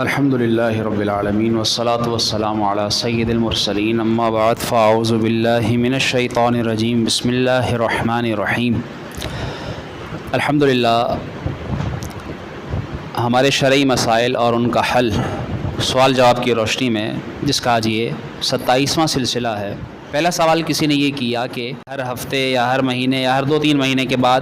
الحمد للہ رب العالمین والصلاة والسلام علی سید المرسلین. اما بعد، فاعوذ باللہ من الشیطان الرجیم. بسم اللہ الرحمن الرحیم. الحمد للہ ہمارے شرعی مسائل اور ان کا حل سوال جواب کی روشنی میں، جس کا آج یہ ستائیسواں سلسلہ ہے۔ پہلا سوال کسی نے یہ کیا کہ ہر ہفتے یا ہر مہینے یا ہر دو تین مہینے کے بعد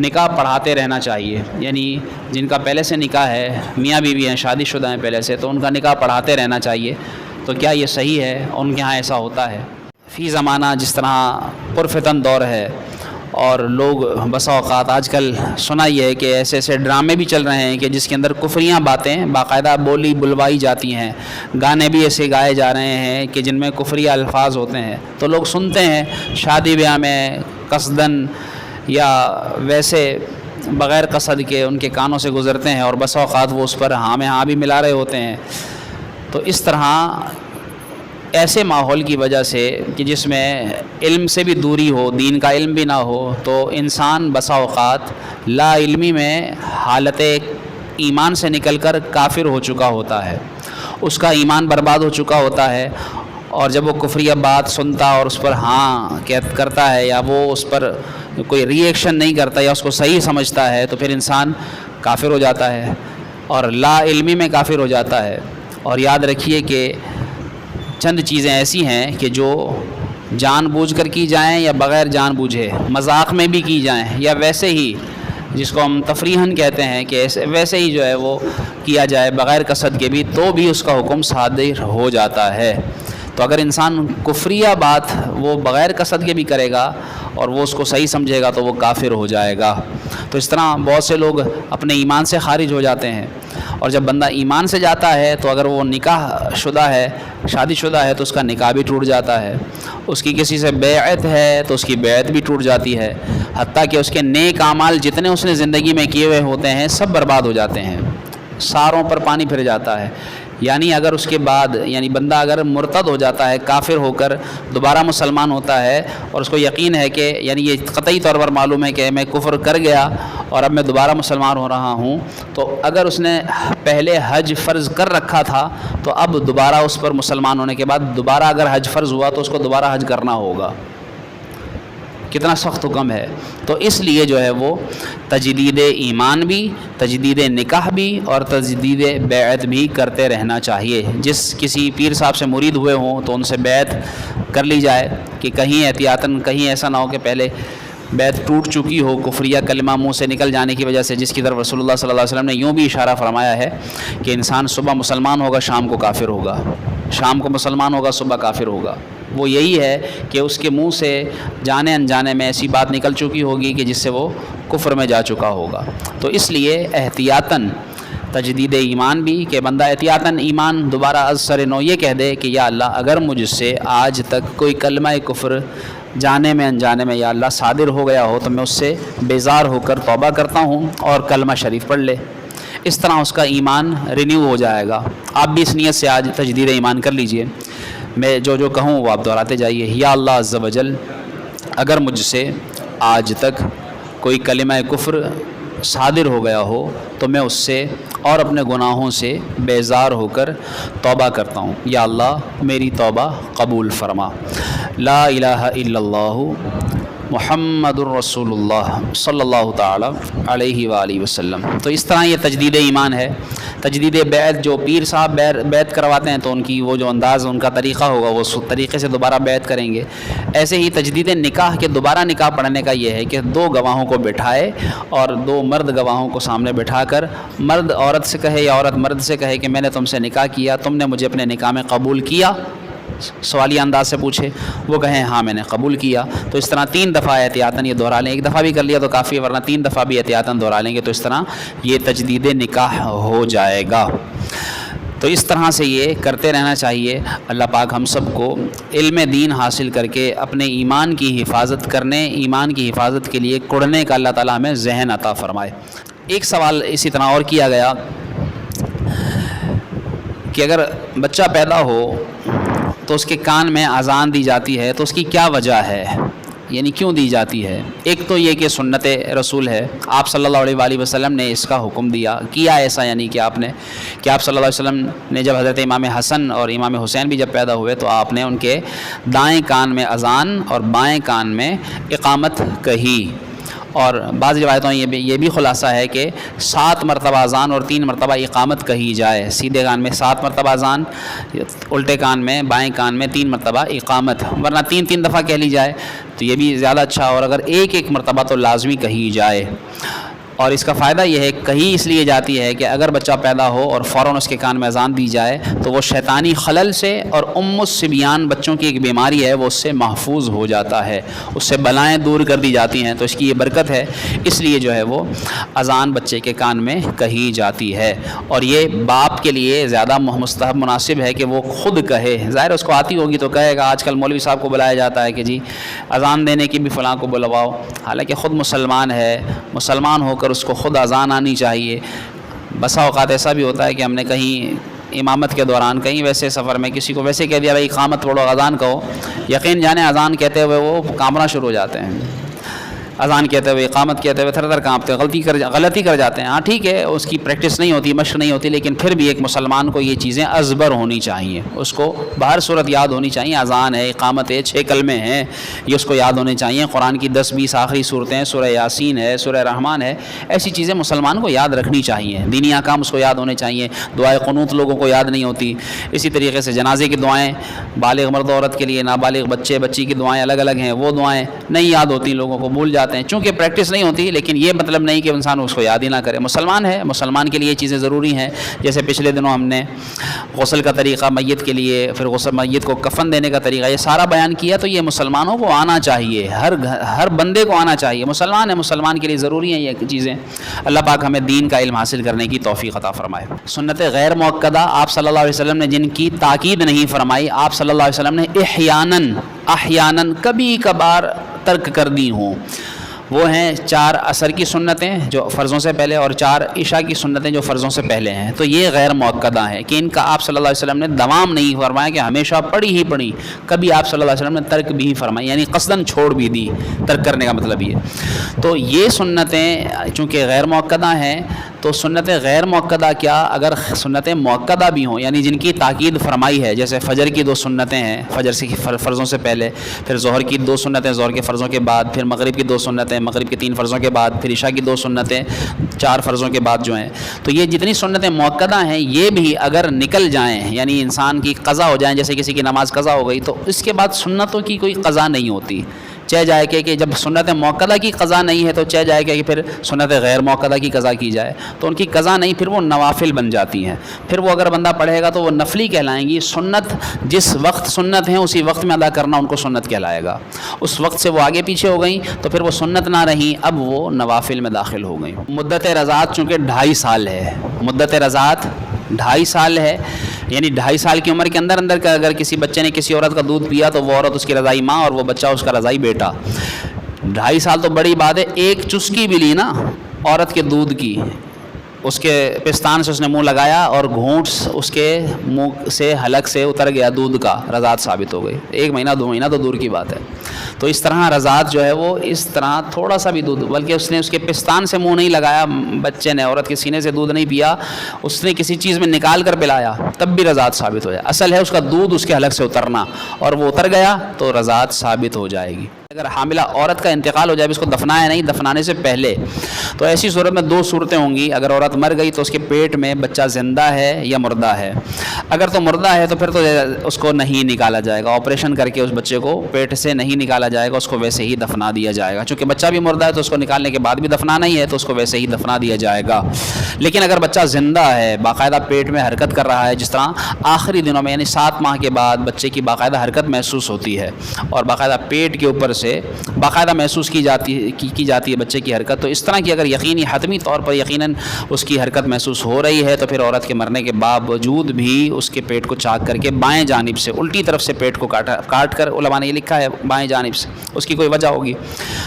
نکاح پڑھاتے رہنا چاہیے۔ یعنی جن کا پہلے سے نکاح ہے، میاں بیوی ہیں، شادی شدہ ہیں پہلے سے، تو ان کا نکاح پڑھاتے رہنا چاہیے۔ تو کیا یہ صحیح ہے؟ ان کے ہاں ایسا ہوتا ہے۔ فی زمانہ جس طرح پرفتن دور ہے اور لوگ بسا اوقات آج کل سنا یہ ہے کہ ایسے ایسے ڈرامے بھی چل رہے ہیں کہ جس کے اندر کفریاں باتیں باقاعدہ بولی بلوائی جاتی ہیں۔ گانے بھی ایسے گائے جا رہے ہیں کہ جن میں کفری الفاظ ہوتے ہیں۔ تو لوگ سنتے ہیں، شادی بیاہ میں قصدن یا ویسے بغیر قصد کے ان کے کانوں سے گزرتے ہیں اور بسا اوقات وہ اس پر ہاں میں ہاں بھی ملا رہے ہوتے ہیں۔ تو اس طرح ایسے ماحول کی وجہ سے کہ جس میں علم سے بھی دوری ہو، دین کا علم بھی نہ ہو، تو انسان بسا اوقات لا علمی میں حالت ایمان سے نکل کر کافر ہو چکا ہوتا ہے۔ اس کا ایمان برباد ہو چکا ہوتا ہے اور جب وہ کفریہ بات سنتا اور اس پر ہاں کرتا ہے یا وہ اس پر کوئی ری ایکشن نہیں کرتا یا اس کو صحیح سمجھتا ہے تو پھر انسان کافر ہو جاتا ہے اور لا علمی میں کافر ہو جاتا ہے اور یاد رکھیے کہ چند چیزیں ایسی ہیں کہ جو جان بوجھ کر کی جائیں یا بغیر جان بوجھے، مذاق میں بھی کی جائیں یا ویسے ہی جس کو ہم تفریحاً کہتے ہیں کہ ایسے ویسے ہی جو ہے وہ کیا جائے بغیر قصد کے بھی تو بھی اس کا حکم صادر ہو جاتا ہے۔ تو اگر انسان کفریہ بات وہ بغیر قصد کے بھی کرے گا اور وہ اس کو صحیح سمجھے گا تو وہ کافر ہو جائے گا۔ تو اس طرح بہت سے لوگ اپنے ایمان سے خارج ہو جاتے ہیں اور جب بندہ ایمان سے جاتا ہے تو اگر وہ نکاح شدہ ہے، شادی شدہ ہے تو اس کا نکاح بھی ٹوٹ جاتا ہے۔ اس کی کسی سے بیعت ہے تو اس کی بیعت بھی ٹوٹ جاتی ہے۔ حتیٰ کہ اس کے نیک اعمال جتنے اس نے زندگی میں کیے ہوئے ہوتے ہیں، سب برباد ہو جاتے ہیں۔ ساروں پر پانی پھر جاتا ہے۔ یعنی اگر اس کے بعد یعنی بندہ اگر مرتد ہو جاتا ہے، کافر ہو کر دوبارہ مسلمان ہوتا ہے اور اس کو یقین ہے کہ یعنی یہ قطعی طور پر معلوم ہے کہ میں کفر کر گیا اور اب میں دوبارہ مسلمان ہو رہا ہوں، تو اگر اس نے پہلے حج فرض کر رکھا تھا، تو اب دوبارہ اس پر مسلمان ہونے کے بعد دوبارہ اگر حج فرض ہوا تو اس کو دوبارہ حج کرنا ہوگا۔ کتنا سخت حکم ہے۔ تو اس لیے جو ہے وہ تجدید ایمان بھی، تجدید نکاح بھی اور تجدید بیعت بھی کرتے رہنا چاہیے۔ جس کسی پیر صاحب سے مرید ہوئے ہوں تو ان سے بیعت کر لی جائے کہ کہیں احتیاطاً، کہیں ایسا نہ ہو کہ پہلے بیت ٹوٹ چکی ہو، کفریہ کلمہ منہ سے نکل جانے کی وجہ سے، جس کی طرف رسول اللہ صلی اللہ علیہ وسلم نے یوں بھی اشارہ فرمایا ہے کہ انسان صبح مسلمان ہوگا، شام کو کافر ہوگا۔ شام کو مسلمان ہوگا، صبح کافر ہوگا۔ وہ یہی ہے کہ اس کے منہ سے جانے انجانے میں ایسی بات نکل چکی ہوگی کہ جس سے وہ کفر میں جا چکا ہوگا۔ تو اس لیے احتیاطاً تجدید ایمان بھی کہ بندہ احتیاطاً ایمان دوبارہ از سر نو یہ کہہ دے کہ یا اللہ اگر مجھ سے آج تک کوئی کلمہ کفر جانے میں انجانے میں یا اللہ صادر ہو گیا ہو تو میں اس سے بیزار ہو کر توبہ کرتا ہوں اور کلمہ شریف پڑھ لے۔ اس طرح اس کا ایمان رینیو ہو جائے گا۔ آپ بھی اس نیت سے آج تجدید ایمان کر لیجیے۔ میں جو جو کہوں وہ آپ دہراتے جائیے۔ یا اللہ عز و جل، اگر مجھ سے آج تک کوئی کلمہ کفر صادر ہو گیا ہو، تو میں اس سے اور اپنے گناہوں سے بیزار ہو کر توبہ کرتا ہوں۔ یا اللہ، میری توبہ قبول فرما۔ لا الہ الا اللہ۔ محمد الرسول اللہ صلی اللہ تعالی علیہ وآلہ وسلم تو اس طرح یہ تجدید ایمان ہے. تجدید بیت جو پیر صاحب بیت کرواتے ہیں تو ان کی وہ جو انداز ان کا طریقہ ہوگا، وہ اس طریقے سے دوبارہ بیت کریں گے. ایسے ہی تجدید نکاح کے دوبارہ نکاح پڑھنے کا یہ ہے کہ دو گواہوں کو بٹھائے اور دو مرد گواہوں کو سامنے بٹھا کر، مرد عورت سے کہے یا عورت مرد سے کہے کہ میں نے تم سے نکاح کیا، تم نے مجھے اپنے نکاح میں قبول کیا سوالیہ انداز سے پوچھے، وہ کہیں ہاں میں نے قبول کیا۔ تو اس طرح تین دفعہ احتیاطاً یہ دہرا لیں۔ ایک دفعہ بھی کر لیا تو کافی ورنہ تین دفعہ بھی احتیاطاً دہرا لیں گے تو اس طرح یہ تجدید نکاح ہو جائے گا۔ تو اس طرح سے یہ کرتے رہنا چاہیے۔ اللہ پاک ہم سب کو علم دین حاصل کر کے اپنے ایمان کی حفاظت کرنے، ایمان کی حفاظت کے لیے کڑنے کا اللہ تعالیٰ ہمیں ذہن عطا فرمائے۔ ایک سوال اسی طرح اور کیا گیا کہ اگر بچہ پیدا ہو تو اس کے کان میں اذان دی جاتی ہے، تو اس کی کیا وجہ ہے؟ یعنی کیوں دی جاتی ہے؟ ایک تو یہ کہ سنت رسول ہے، آپ صلی اللہ علیہ وآلہ وسلم نے اس کا حکم دیا۔ کیا ایسا یعنی کہ آپ نے، کہ آپ صلی اللہ علیہ وسلم نے جب حضرت امام حسن اور امام حسین بھی جب پیدا ہوئے، تو آپ نے ان کے دائیں کان میں اذان اور بائیں کان میں اقامت کہی۔ اور بعض روایتوں یہ بھی یہ بھی خلاصہ ہے کہ سات مرتبہ اذان اور تین مرتبہ اقامت کہی جائے۔ سیدھے کان میں سات مرتبہ اذان، الٹے کان میں، بائیں کان میں تین مرتبہ اقامت۔ ورنہ تین تین دفعہ کہہ لی جائے تو یہ بھی زیادہ اچھا اور اگر ایک ایک مرتبہ تو لازمی کہی جائے۔ اور اس کا فائدہ یہ ہے کہیں اس لیے جاتی ہے کہ اگر بچہ پیدا ہو اور فوراً اس کے کان میں اذان دی جائے، تو وہ شیطانی خلل سے اور ام السبیان بچوں کی ایک بیماری ہے، وہ اس سے محفوظ ہو جاتا ہے، اس سے بلائیں دور کر دی جاتی ہیں، تو اس کی یہ برکت ہے۔ اس لیے جو ہے وہ اذان بچے کے کان میں کہی جاتی ہے۔ اور یہ باپ کے لیے زیادہ مستحب مناسب ہے کہ وہ خود کہے۔ ظاہر اس کو آتی ہوگی تو کہے گا، آج کل مولوی صاحب کو بلایا جاتا ہے کہ جی اذان دینے کی بھی فلاں کو بلواؤ۔ حالانکہ خود مسلمان ہے، مسلمان ہو کر اس کو خود اذان آنی چاہیے۔ بسا اوقات ایسا بھی ہوتا ہے کہ ہم نے کہیں امامت کے دوران کہیں ویسے سفر میں کسی کو ویسے کہہ دیا، بھائی اقامت پڑھو، اذان کہو۔ یقین جانے اذان کہتے ہوئے وہ کامنا شروع ہو جاتے ہیں۔ اذان کہتے ہوئے، اقامت کہتے ہوئے تھر تھر کانپتے، غلطی کر غلطی کر جاتے ہیں۔ ہاں ٹھیک ہے، اس کی پریکٹس نہیں ہوتی، مشق نہیں ہوتی، لیکن پھر بھی ایک مسلمان کو یہ چیزیں ازبر ہونی چاہیے۔ اس کو باہر صورت یاد ہونی چاہیے، اذان ہے، اقامت ہے، چھ کلمے ہیں، یہ اس کو یاد ہونے چاہیے۔ قرآن کی دس بیس آخری صورتیں سورہ یاسین ہے، سورہ رحمان ہے، ایسی چیزیں مسلمان کو یاد رکھنی چاہیے۔ دینی احکام اس کو یاد ہونے چاہیے دعائیں قنوت لوگوں کو یاد نہیں ہوتی۔ اسی طریقے سے جنازے کی دعائیں، بالغ مرد عورت کے لیے، نابالغ بچے، بچی کی دعائیں الگ الگ ہیں، وہ دعائیں نہیں یاد ہوتی لوگوں کو، بھول جاتے ہیں چونکہ پریکٹس نہیں ہوتی، لیکن یہ مطلب نہیں کہ انسان اس کو یاد ہی نہ کرے۔ مسلمان ہے مسلمان کے لیے یہ چیزیں ضروری ہیں۔ جیسے پچھلے دنوں ہم نے غسل کا طریقہ، میت کے لیے، پھر غسل، میت کو کفن دینے کا طریقہ، یہ سارا بیان کیا تو یہ مسلمانوں کو آنا چاہیے۔ ہر ہر بندے کو آنا چاہیے۔ مسلمان ہے مسلمان کے لیے ضروری ہیں یہ چیزیں۔ اللہ پاک ہمیں دین کا علم حاصل کرنے کی توفیق عطا فرمائے۔ سنت غیر موقع آپ صلی اللہ علیہ وسلم نے جن کی تاکید نہیں فرمائی، آپ صلی اللہ علیہ وسلم نے احیاناً احیاناً کبھی کبھار ترک کر دی ہوں۔ وہ ہیں چار عصر کی سنتیں جو فرضوں سے پہلے اور چار عشاء کی سنتیں جو فرضوں سے پہلے ہیں۔ تو یہ غیر موقع ہیں کہ ان کا آپ صلی اللہ علیہ وسلم نے دوام نہیں فرمایا، کہ ہمیشہ پڑھی ہی پڑھی۔ کبھی آپ صلی اللہ علیہ وسلم نے ترک بھی فرمائی یعنی قصداً چھوڑ بھی دی۔ ترک کرنے کا مطلب یہ۔ تو یہ سنتیں چونکہ غیر موقع ہیں، تو سنت غیر موقع کیا؟ اگر سنت موقع بھی ہوں یعنی جن کی تاکید فرمائی ہے، جیسے فجر کی دو سنتیں ہیں، فجر سے فرضوں سے پہلے، پھر ظہر کی دو سنتیں، ظہر کے فرضوں کے بعد، پھر مغرب کی دو سنتیں مغرب کی تین فرضوں کے بعد، پھر عشاء کی دو سنتیں، چار فرضوں کے بعد جو ہیں۔ تو یہ جتنی سنتیں موقع ہیں، یہ بھی اگر نکل جائیں یعنی انسان کی قضا ہو جائیں، جیسے کسی کی نماز قضا ہو گئی، تو اس کے بعد سنتوں کی کوئی قضا نہیں ہوتی۔ چہ جائے کہ کہ جب سنت موقع کی قضا نہیں ہے تو چہ جائے کہ پھر سنت غیر موقع کی قضا کی جائے۔ تو ان کی قضا نہیں، پھر وہ نوافل بن جاتی ہیں۔ پھر وہ اگر بندہ پڑھے گا تو وہ نفلی کہلائیں گی۔ سنت، جس وقت سنت ہیں، اسی وقت میں ادا کرنا ان کو سنت کہلائے گا۔ اس وقت سے وہ آگے پیچھے ہو گئیں، تو پھر وہ سنت نہ رہیں، اب وہ نوافل میں داخل ہو گئیں۔ مدت رضاعت چونکہ ڈھائی سال ہے۔ مدت رضاعت ڈھائی سال ہے یعنی ڈھائی سال کی عمر کے اندر اندر کا اگر کسی بچے نے کسی عورت کا دودھ پیا تو وہ عورت اس کی رضائی ماں اور وہ بچہ اس کا رضائی بیٹا۔ ڈھائی سال تو بڑی بات ہے، ایک چسکی بھی لی نا عورت کے دودھ کی۔ اس کے پستان سے اس نے منہ لگایا اور گھونٹ اس کے منہ سے حلق سے اتر گیا دودھ کا، رضاعت ثابت ہو گئی۔ ایک مہینہ، دو مہینہ تو دور کی بات ہے۔ تو اس طرح رضاعت جو ہے وہ اس طرح تھوڑا سا بھی دودھ، بلکہ اس نے اس کے پستان سے منہ نہیں لگایا، بچے نے، عورت کے سینے سے دودھ نہیں پیا، اس نے کسی چیز میں نکال کر پلایا، تب بھی رضاعت ثابت ہو جائے۔ اصل ہے اس کا دودھ اس کے حلق سے اترنا، اور وہ اتر گیا تو رضاعت ثابت ہو جائے گی۔ اگر حاملہ عورت کا انتقال ہو جائے اس کو دفنایا نہیں، دفنانے سے پہلے۔ تو ایسی صورت میں دو صورتیں ہوں گی۔ اگر عورت مر گئی تو اس کے پیٹ میں بچہ زندہ ہے یا مردہ ہے۔ اگر تو مردہ ہے تو پھر تو اس کو نہیں نکالا جائے گا۔ آپریشن کر کے اس بچے کو پیٹ سے نہیں نکالا جائے گا، اس کو ویسے ہی دفنا دیا جائے گا۔ چونکہ بچہ بھی مردہ ہے تو اس کو نکالنے کے بعد بھی دفنانا ہی ہے، تو اس کو ویسے ہی دفنا دیا جائے گا۔ لیکن اگر بچہ زندہ ہے، باقاعدہ پیٹ میں حرکت کر رہا ہے، جس طرح آخری دنوں میں یعنی سات ماہ کے بعد بچے کی باقاعدہ حرکت محسوس ہوتی ہے اور باقاعدہ پیٹ کے اوپر سے باقاعدہ محسوس کی جاتی ہے کی کی جاتی ہے بچے کی حرکت۔ تو اس طرح کی اگر یقینی حتمی طور پر یقیناً اس کی حرکت محسوس ہو رہی ہے، تو پھر عورت کے مرنے کے باوجود بھی اس کے پیٹ کو چاک کر کے بائیں جانب سے، الٹی طرف سے پیٹ کو کاٹا کاٹ کر، علماء نے یہ لکھا ہے، بائیں جانب سے۔ اس کی کوئی وجہ ہوگی؟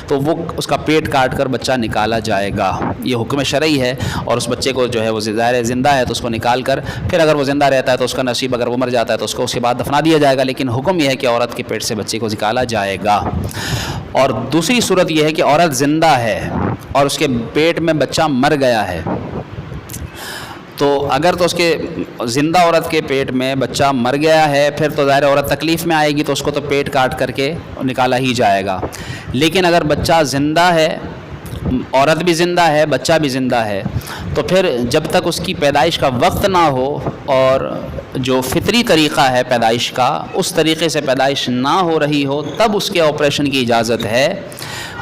تو وہ اس کا پیٹ کاٹ کر بچہ نکالا جائے گا۔ یہ حکم شرعی ہے اور اس بچے کو جو ہے وہ ظاہر زندہ ہے، تو اس کو نکال کر، پھر اگر وہ زندہ رہتا ہے تو اس کا نصیب اگر وہ مر جاتا ہے تو اس کو اس کے بعد دفنا دیا جائے گا۔ لیکن حکم یہ ہے کہ عورت کے پیٹ سے بچے کو نکالا جائے گا۔ اور دوسری صورت یہ ہے کہ عورت زندہ ہے اور اس کے پیٹ میں بچہ مر گیا ہے۔ تو اگر تو اس کے زندہ عورت کے پیٹ میں بچہ مر گیا ہے، پھر تو ظاہر عورت تکلیف میں آئے گی تو اس کو تو پیٹ کاٹ کر کے نکالا ہی جائے گا۔ لیکن اگر بچہ زندہ ہے عورت بھی زندہ ہے، بچہ بھی زندہ ہے۔ تو پھر جب تک اس کی پیدائش کا وقت نہ ہو اور جو فطری طریقہ ہے پیدائش کا، اس طریقے سے پیدائش نہ ہو رہی ہو، تب اس کے آپریشن کی اجازت ہے۔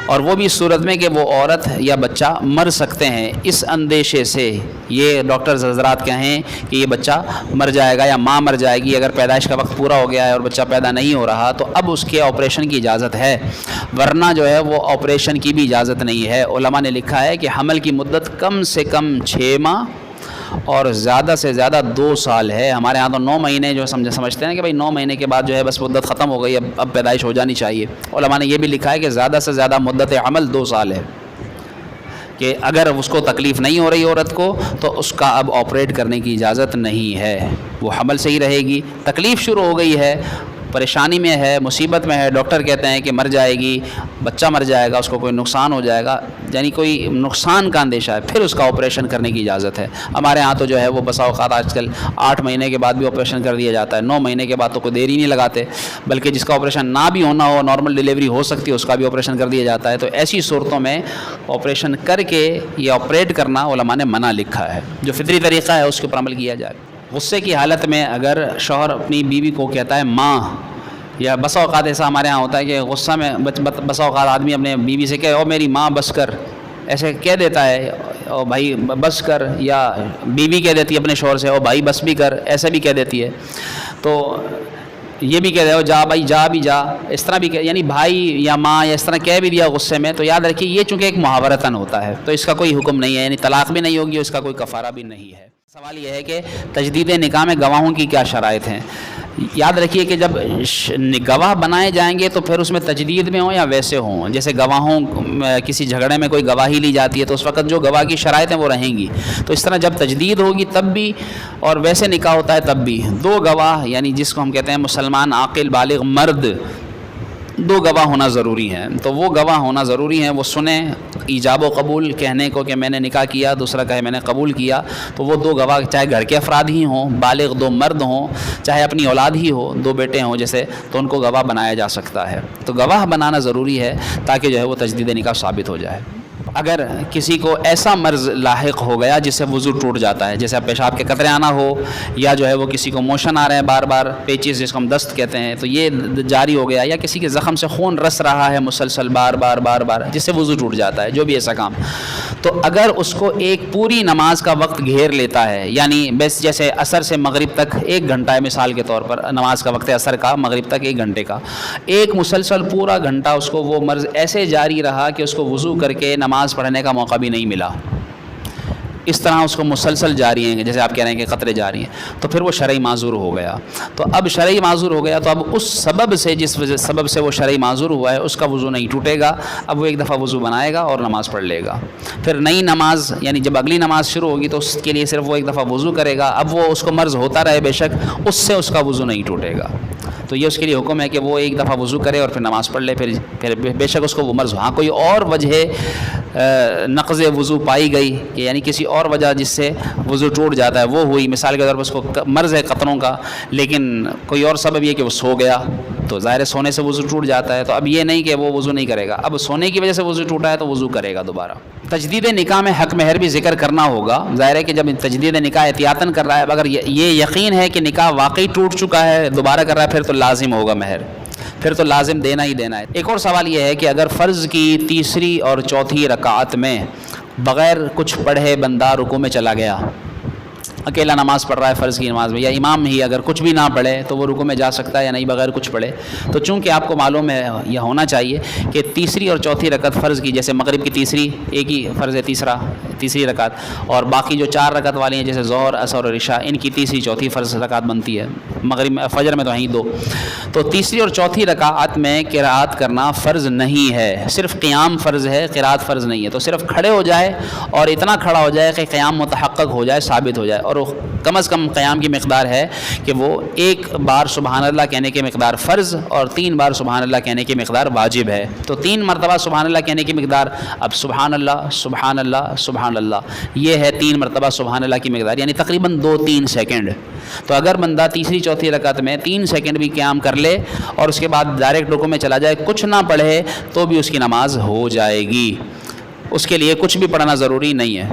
اور وہ بھی صورت میں کہ وہ عورت یا بچہ مر سکتے ہیں۔ اس اندیشے سے یہ ڈاکٹر حضرات کہیں کہ یہ بچہ مر جائے گا یا ماں مر جائے گی۔ اگر پیدائش کا وقت پورا ہو گیا ہے اور بچہ پیدا نہیں ہو رہا تو اب اس کے آپریشن کی اجازت ہے۔ ورنہ جو ہے وہ آپریشن کی بھی اجازت نہیں ہے۔ علماء نے لکھا ہے کہ حمل کی مدت کم سے کم چھ ماہ اور زیادہ سے زیادہ دو سال ہے۔ ہمارے ہاں تو نو مہینے جو سمجھ سمجھتے ہیں کہ بھائی نو مہینے کے بعد جو ہے بس مدت ختم ہو گئی، اب اب پیدائش ہو جانی چاہیے۔ علماء نے یہ بھی لکھا ہے کہ زیادہ سے زیادہ مدت عمل دو سال ہے۔ کہ اگر اس کو تکلیف نہیں ہو رہی عورت کو، تو اس کا اب آپریٹ کرنے کی اجازت نہیں ہے۔ وہ حمل سے ہی رہے گی۔ تکلیف شروع ہو گئی ہے۔ پریشانی میں ہے، مصیبت میں ہے، ڈاکٹر کہتے ہیں کہ مر جائے گی، بچہ مر جائے گا، اس کو کوئی نقصان ہو جائے گا یعنی کوئی نقصان کا اندیشہ ہے، پھر اس کا آپریشن کرنے کی اجازت ہے۔ ہمارے ہاں تو جو ہے وہ بسا اوقات آج کل آٹھ مہینے کے بعد بھی آپریشن کر دیا جاتا ہے، نو مہینے کے بعد تو کوئی دیر ہی نہیں لگاتے، بلکہ جس کا آپریشن نہ بھی ہونا ہو نارمل ڈلیوری ہو سکتی ہے، اس کا بھی آپریشن کر دیا جاتا ہے۔ تو ایسی صورتوں میں آپریشن کر کے یہ آپریٹ کرنا علماء نے منع لکھا ہے، جو فطری طریقہ ہے، اس کے اوپر عمل کیا جائے۔ غصے کی حالت میں اگر شوہر اپنی بیوی کو کہتا ہے ماں، یا بسا اوقات ایسا ہمارے ہاں ہوتا ہے کہ غصہ میں بسا اوقات آدمی اپنے بیوی سے کہ او میری ماں، بس کر۔ ایسے کہہ دیتا ہے، او بھائی، بس کر۔ یا بیوی کہہ دیتی ہے اپنے شوہر سے، او بھائی، بس بھی کر۔ ایسا بھی کہہ دیتی ہے۔ تو یہ بھی کہہ دے جا بھائی، جا بھی، جا۔ اس طرح بھی کہ یعنی بھائی یا ماں یا اس طرح کہہ بھی دیا غصے میں، تو یاد رکھیے، یہ چونکہ ایک محاورتاً ہوتا ہے، تو اس کا کوئی حکم نہیں ہے یعنی طلاق بھی نہیں ہوگی اس کا کوئی کفارہ بھی نہیں ہے۔ سوال یہ ہے کہ تجدید نکاح میں گواہوں کی کیا شرائط ہیں؟ یاد رکھیے کہ جب گواہ بنائے جائیں گے تو پھر اس میں تجدید میں ہوں یا ویسے ہوں؟ جیسے گواہوں کسی جھگڑے میں کوئی گواہی لی جاتی ہے تو اس وقت جو گواہ کی شرائطیں وہ رہیں گی۔ تو اس طرح جب تجدید ہوگی تب بھی اور ویسے نکاح ہوتا ہے تب بھی۔ دو گواہ یعنی جس کو ہم کہتے ہیں مسلمان، عاقل، بالغ، مرد دو گواہ ہونا ضروری ہیں۔ تو وہ گواہ ہونا ضروری ہیں، وہ سنیں ایجاب و قبول، کہنے کو کہ میں نے نکاح کیا، دوسرا کہے میں نے قبول کیا۔ تو وہ دو گواہ چاہے گھر کے افراد ہی ہوں، بالغ دو مرد ہوں، چاہے اپنی اولاد ہی ہو، دو بیٹے ہوں جیسے، تو ان کو گواہ بنایا جا سکتا ہے۔ تو گواہ بنانا ضروری ہے تاکہ جو ہے وہ تجدید نکاح ثابت ہو جائے۔ اگر کسی کو ایسا مرض لاحق ہو گیا جس سے وضو ٹوٹ جاتا ہے، جیسے پیشاب کے قطرے آنا ہو یا جو ہے وہ کسی کو موشن آ رہے ہیں بار بار پیچز جس کو ہم دست کہتے ہیں، تو یہ جاری ہو گیا یا کسی کے زخم سے خون رس رہا ہے مسلسل بار بار بار بار جس سے وضو ٹوٹ جاتا ہے، جو بھی ایسا کام۔ تو اگر اس کو ایک پوری نماز کا وقت گھیر لیتا ہے یعنی بس جیسے عصر سے مغرب تک ایک گھنٹہ ہے مثال کے طور پر، نماز کا وقت عصر کا، مغرب تک ایک گھنٹے کا، ایک مسلسل پورا گھنٹہ اس کو وہ مرض ایسے جاری رہا کہ اس کو وضو کر کے نماز نماز پڑھنے کا موقع بھی نہیں ملا۔ اس طرح اس کو مسلسل جاری ہیں جیسے آپ کہہ رہے ہیں کہ قطرے جاری ہیں، تو پھر وہ شرعی معذور ہو گیا۔ تو اب شرعی معذور ہو گیا، تو اب اس سبب سے جس وجہ سبب سے وہ شرعی معذور ہوا ہے، اس کا وضو نہیں ٹوٹے گا۔ اب وہ ایک دفعہ وضو بنائے گا اور نماز پڑھ لے گا۔ پھر نئی نماز یعنی جب اگلی نماز شروع ہوگی، تو اس کے لیے صرف وہ ایک دفعہ وضو کرے گا۔ اب وہ اس کو مرض ہوتا رہے بے شک، اس سے اس کا وضو نہیں ٹوٹے گا۔ تو یہ اس کے لیے حکم ہے کہ وہ ایک دفعہ وضو کرے اور پھر نماز پڑھ لے، پھر جی، پھر بے شک اس کو وہ مرض ہاں کوئی اور وجہ نقض وضو پائی گئی کہ یعنی کسی اور وجہ جس سے وضو ٹوٹ جاتا ہے، وہ ہوئی۔ مثال کے طور پر اس کو مرض ہے قطروں کا، لیکن کوئی اور سبب یہ کہ وہ سو گیا تو ظاہر سونے سے وضو ٹوٹ جاتا ہے۔ تو اب یہ نہیں کہ وہ وضو نہیں کرے گا۔ اب سونے کی وجہ سے وضو ٹوٹا ہے تو وضو کرے گا دوبارہ۔ تجدید نکاح میں حق مہر بھی ذکر کرنا ہوگا۔ ظاہر ہے کہ جب تجدید نکاح احتیاطاً کر رہا ہے، اگر یہ یقین ہے کہ نکاح واقعی ٹوٹ چکا ہے، دوبارہ کر رہا ہے، پھر تو لازم ہوگا مہر۔ پھر تو لازم دینا ہی دینا ہے۔ ایک اور سوال یہ ہے کہ اگر فرض کی تیسری اور چوتھی رکعت میں بغیر کچھ پڑھے بندہ رکو میں چلا گیا اکیلا نماز پڑھ رہا ہے، فرض کی نماز میں، یا امام ہی اگر کچھ بھی نہ پڑھے تو وہ رکو میں جا سکتا ہے یا نہیں، بغیر کچھ پڑھے۔ تو چونکہ آپ کو معلوم ہے، یہ ہونا چاہیے کہ تیسری اور چوتھی رکعت فرض کی، جیسے مغرب کی تیسری، ایک ہی فرض ہے، تیسرا، تیسری رکعت۔ اور باقی جو چار رکعت والی ہیں، جیسے ظہر اثر اور رشا ان کی تیسری، چوتھی فرض رکعت بنتی ہے۔ مغرب، فجر میں تو ہیں دو۔ تو تیسری اور چوتھی رکعت میں قرأت کرنا فرض نہیں ہے۔ صرف قیام فرض ہے، قرأت فرض نہیں ہے۔ تو صرف کھڑے ہو جائے اور اتنا کھڑا ہو جائے کہ قیام متحقق ہو جائے، ثابت ہو جائے۔ اور اور کم از کم قیام کی مقدار ہے کہ وہ ایک بار سبحان اللہ کہنے کی مقدار فرض اور تین بار سبحان اللہ کہنے کی مقدار واجب ہے۔ تو تین مرتبہ سبحان اللہ کہنے کی مقدار، اب سبحان اللہ سبحان اللہ سبحان اللہ۔ یہ ہے تین مرتبہ سبحان اللہ کی مقدار یعنی تقریباً دو تین سیکنڈ۔ تو اگر بندہ تیسری چوتھی رکعت میں تین سیکنڈ بھی قیام کر لے اور اس کے بعد ڈائریکٹ رکو میں چلا جائے، کچھ نہ پڑھے تو بھی اس کی نماز ہو جائے گی۔ اس کے لیے کچھ بھی پڑھنا ضروری نہیں ہے۔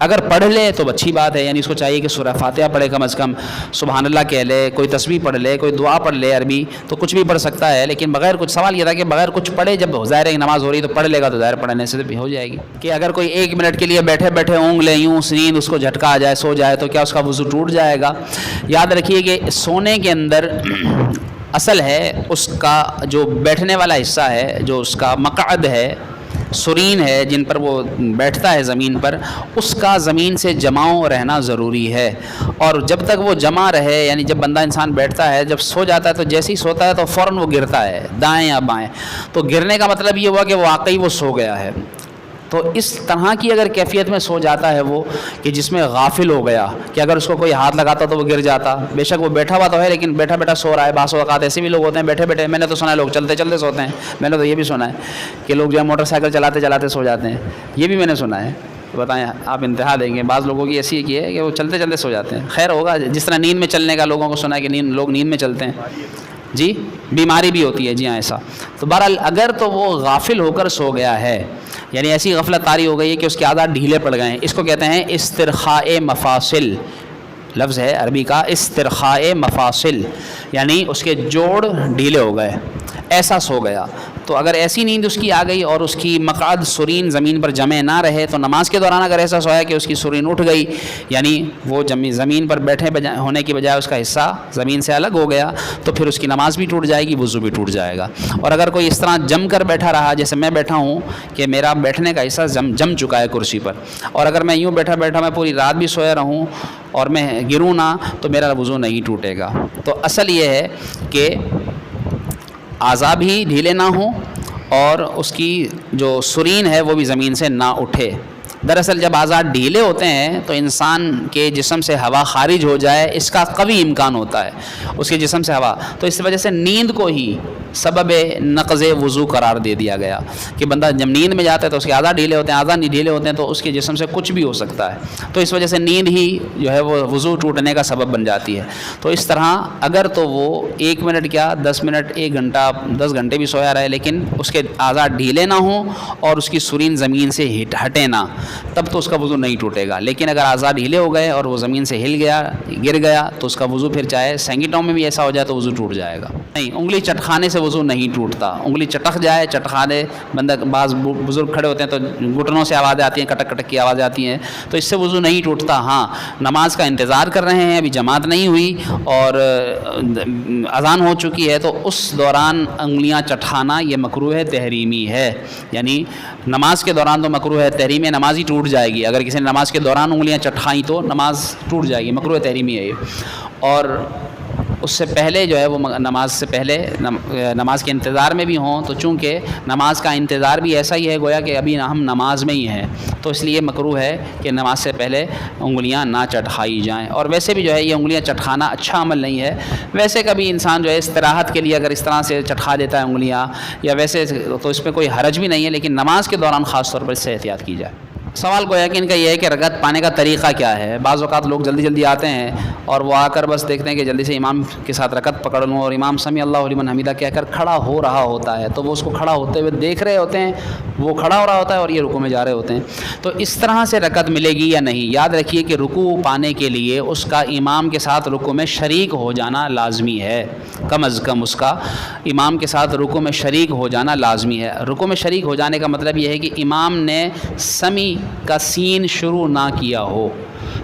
اگر پڑھ لے تو اچھی بات ہے یعنی اس کو چاہیے کہ سورہ فاتحہ پڑھے کم از کم، سبحان اللہ کہہ لے، کوئی تصویر پڑھ لے، کوئی دعا پڑھ لے عربی، تو کچھ بھی پڑھ سکتا ہے، لیکن بغیر کچھ سوال یہ تھا کہ بغیر کچھ پڑھے، جب ظاہر ہے نماز ہو رہی تو پڑھ لے گا تو ظاہر پڑھنے سے بھی ہو جائے گی۔ کہ اگر کوئی ایک منٹ کے لیے بیٹھے بیٹھے اونگ لے، یوں سنین اس کو جھٹکا آ جائے، سو جائے، تو کیا اس کا وضو ٹوٹ جائے گا؟ یاد رکھیے کہ سونے کے اندر اصل ہے، اس کا جو بیٹھنے والا حصہ ہے، جو اس کا مقعد ہے سرین ہے جن پر وہ بیٹھتا ہے زمین پر، اس کا زمین سے جماؤں رہنا ضروری ہے۔ اور جب تک وہ جمع رہے یعنی جب بندہ انسان بیٹھتا ہے، جب سو جاتا ہے تو جیسے ہی سوتا ہے تو فوراً وہ گرتا ہے، دائیں یا بائیں۔ تو گرنے کا مطلب یہ ہوا کہ واقعی وہ سو گیا ہے۔ تو اس طرح کی اگر کیفیت میں سو جاتا ہے وہ کہ جس میں غافل ہو گیا کہ اگر اس کو کوئی ہاتھ لگاتا تو وہ گر جاتا بے شک وہ بیٹھا ہوا تو ہے لیکن بیٹھا بیٹھا سو رہا ہے بعض اوقات ایسے بھی لوگ ہوتے ہیں بیٹھے بیٹھے میں نے تو سنا ہے لوگ چلتے چلتے سوتے ہیں میں نے تو یہ بھی سنا ہے کہ لوگ جو ہے موٹر سائیکل چلاتے چلاتے سو جاتے ہیں یہ بھی میں نے سنا ہے بتائیں آپ انتہا دیں گے بعض لوگوں کی ایسی کی ہے کہ وہ چلتے چلتے سو جاتے ہیں خیر ہوگا جس طرح نیند میں چلنے کا لوگوں کو سنا ہے کہ نیند لوگ نیند میں چلتے ہیں جی بیماری بھی ہوتی ہے جی ہاں ایسا تو بہرحال اگر تو وہ غافل ہو کر سو گیا ہے یعنی ایسی غفلت طاری ہو گئی ہے کہ اس کے آدھار ڈھیلے پڑ گئے ہیں۔ اس کو کہتے ہیں استرخاء مفاصل۔ لفظ ہے عربی کا استرخاء مفاصل۔ یعنی اس کے جوڑ ڈھیلے ہو گئے۔ ایسا سو گیا۔ تو اگر ایسی نیند اس کی آ گئی اور اس کی مقعد سرین زمین پر جمع نہ رہے تو نماز کے دوران اگر ایسا سویا کہ اس کی سرین اٹھ گئی یعنی وہ زمین پر بیٹھے ہونے کی بجائے اس کا حصہ زمین سے الگ ہو گیا، تو پھر اس کی نماز بھی ٹوٹ جائے گی، وضو بھی ٹوٹ جائے گا۔ اور اگر کوئی اس طرح جم کر بیٹھا رہا، جیسے میں بیٹھا ہوں کہ میرا بیٹھنے کا حصہ جم جم چکا ہے کرسی پر، اور اگر میں یوں بیٹھا بیٹھا میں پوری رات بھی سویا رہوں اور میں گروں نہ، تو میرا وضو نہیں ٹوٹے گا۔ تو اصل یہ ہے کہ اعضا بھی ڈھیلے نہ ہوں اور اس کی جو سرین ہے وہ بھی زمین سے نہ اٹھے۔ دراصل جب آزاد ڈھیلے ہوتے ہیں تو انسان کے جسم سے ہوا خارج ہو جائے، اس کا قوی امکان ہوتا ہے، اس کے جسم سے ہوا۔ تو اس وجہ سے نیند کو ہی سبب نقض وضو قرار دے دیا گیا۔ کہ بندہ جب نیند میں جاتا ہے تو اس کے آزاد ڈھیلے ہوتے ہیں، آزاد نہیں ڈھیلے ہوتے ہیں، تو اس کے جسم سے کچھ بھی ہو سکتا ہے۔ تو اس وجہ سے نیند ہی جو ہے وہ وضو ٹوٹنے کا سبب بن جاتی ہے۔ تو اس طرح اگر تو وہ ایک منٹ کیا، دس منٹ، ایک گھنٹہ، دس گھنٹے بھی سویا رہے، لیکن اس کے آزاد ڈھیلے نہ ہوں اور اس کی سرین زمین سے ہٹ، ہٹے نہ۔ تب تو اس کا وضو نہیں ٹوٹے گا۔ لیکن اگر آزاد ہلے ہو گئے اور وہ زمین سے ہل گیا، گر گیا، تو اس کا وضو پھر چاہے سینگیٹوں میں بھی ایسا ہو جائے تو وضو ٹوٹ جائے گا۔ نہیں، انگلی چٹخانے سے وضو نہیں ٹوٹتا۔ انگلی چٹک جائے، چٹخانے، بندہ، بعض بزرگ کھڑے ہوتے ہیں تو گھٹنوں سے آوازیں آتی ہیں، کٹک کٹک کی آوازیں آتی ہیں۔ تو اس سے وضو نہیں ٹوٹتا۔ ہاں نماز کا انتظار کر رہے ہیں، ابھی جماعت نہیں ہوئی اور اذان ہو چکی ہے تو اس دوران انگلیاں چٹھانا یہ مکرو ہے تحریمی ہے۔ یعنی نماز کے دوران تو مکرو ہے تحریمی نماز ہی ٹوٹ جائے گی۔ اگر کسی نے نماز کے دوران انگلیاں چٹھائیں تو نماز ٹوٹ جائے گی۔ مکرو تحریمی ہے یہ۔ اور اس سے پہلے جو ہے وہ نماز سے پہلے نماز کے انتظار میں بھی ہوں تو چونکہ نماز کا انتظار بھی ایسا ہی ہے گویا کہ ابھی ہم نماز میں ہی ہیں۔ تو اس لیے مکرو ہے کہ نماز سے پہلے انگلیاں نہ چٹھائی جائیں۔ اور ویسے بھی جو ہے یہ انگلیاں چٹھانا اچھا عمل نہیں ہے۔ ویسے کبھی انسان جو ہے استراحت کے لیے اگر اس طرح سے چٹھا دیتا ہے انگلیاں یا ویسے تو اس میں کوئی حرج بھی نہیں ہے، لیکن نماز کے دوران خاص طور پر اس سے احتیاط کی جائے۔ سوال گویا کہ ان کا یہ ہے کہ رگت پانے کا طریقہ کیا ہے؟ بعض اوقات لوگ جلدی جلدی آتے ہیں اور وہ آ کر بس دیکھتے ہیں کہ جلدی سے امام کے ساتھ رکت پکڑ لوں اور امام سمی اللہ علیہ حمیدہ کہہ کر کھڑا ہو رہا ہوتا ہے۔ تو وہ اس کو کھڑا ہوتے ہوئے دیکھ رہے ہوتے ہیں، وہ کھڑا ہو رہا ہوتا ہے اور یہ رکو میں جا رہے ہوتے ہیں۔ تو اس طرح سے رکت ملے گی یا نہیں؟ یاد رکھیے کہ رکو پانے کے لیے اس کا امام کے ساتھ رکو میں شریک ہو جانا لازمی ہے۔ کم از کم اس کا امام کے ساتھ رکو میں شریک ہو جانا لازمی ہے۔ رکو میں شریک ہو جانے کا مطلب یہ ہے کہ امام نے سمی کا سین شروع نہ کیا ہو۔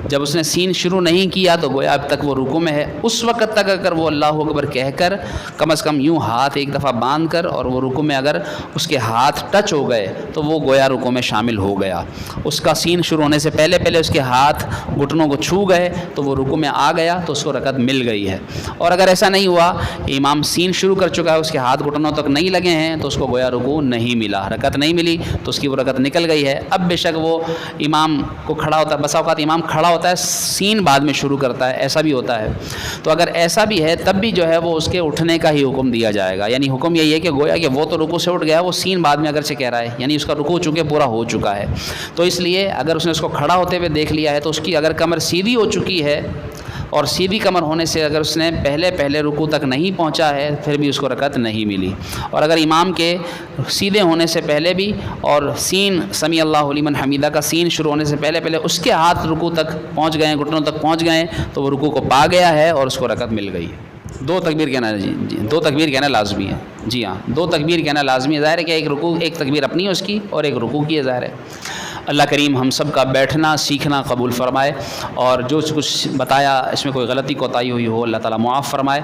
جب اس نے سین شروع نہیں کیا تو گویا اب تک وہ رکو میں ہے۔ اس وقت تک اگر وہ اللہ اکبر کہہ کر کم از کم یوں ہاتھ ایک دفعہ باندھ کر اور وہ رکو میں اگر اس کے ہاتھ ٹچ ہو گئے تو وہ گویا رکو میں شامل ہو گیا۔ اس کا سین شروع ہونے سے پہلے پہلے اس کے ہاتھ گھٹنوں کو چھو گئے تو وہ رکو میں آ گیا تو اس کو رکت مل گئی ہے۔ اور اگر ایسا نہیں ہوا کہ امام سین شروع کر چکا ہے اس کے ہاتھ گھٹنوں تک نہیں لگے ہیں تو اس کو گویا رکو نہیں ملا۔ رکت نہیں ملی تو اس کی وہ رکت نکل گئی ہے۔ اب بے شک وہ امام کو کھڑا ہوتا ہے۔ بسا اوقات امام کھڑا کھڑا ہوتا ہے، سین بعد میں شروع کرتا ہے، ایسا بھی ہوتا ہے۔ تو اگر ایسا بھی ہے، تب بھی جو ہے وہ اس کے اٹھنے کا ہی حکم دیا جائے گا۔ یعنی حکم یہی ہے کہ گویا کہ وہ تو رکو سے اٹھ گیا، وہ سین بعد میں اگرچہ کہہ رہا ہے یعنی اس کا رکو چونکہ پورا ہو چکا ہے۔ تو اس لیے اگر اس نے اس کو کھڑا ہوتے ہوئے دیکھ لیا ہے، تو اس کی اگر کمر سیدھی ہو چکی ہے اور سیدھی کمر ہونے سے اگر اس نے پہلے پہلے رکو تک نہیں پہنچا ہے، پھر بھی اس کو رکعت نہیں ملی۔ اور اگر امام کے سیدھے ہونے سے پہلے بھی اور سین سمیع اللہ علیمن حمیدہ کا سین شروع ہونے سے پہلے پہلے اس کے ہاتھ رکو تک پہنچ گئے ہیں گھٹنوں تک پہنچ گئے ہیں تو وہ رکو کو پا گیا ہے اور اس کو رکعت مل گئی۔ ہے دو تکبیر کہنا جی جی دو تکبیر کہنا لازمی ہے۔ جی ہاں دو تکبیر کہنا لازمی ہے۔ ظاہر ہے کہ ایک رکو ایک تکبیر اپنی ہے اس کی اور ایک رکو کی ہے، ظاہر ہے۔ اللہ کریم ہم سب کا بیٹھنا، سیکھنا قبول فرمائے اور جو کچھ بتایا، اس میں کوئی غلطی، کوتاہی ہوئی ہو، اللہ تعالیٰ معاف فرمائے۔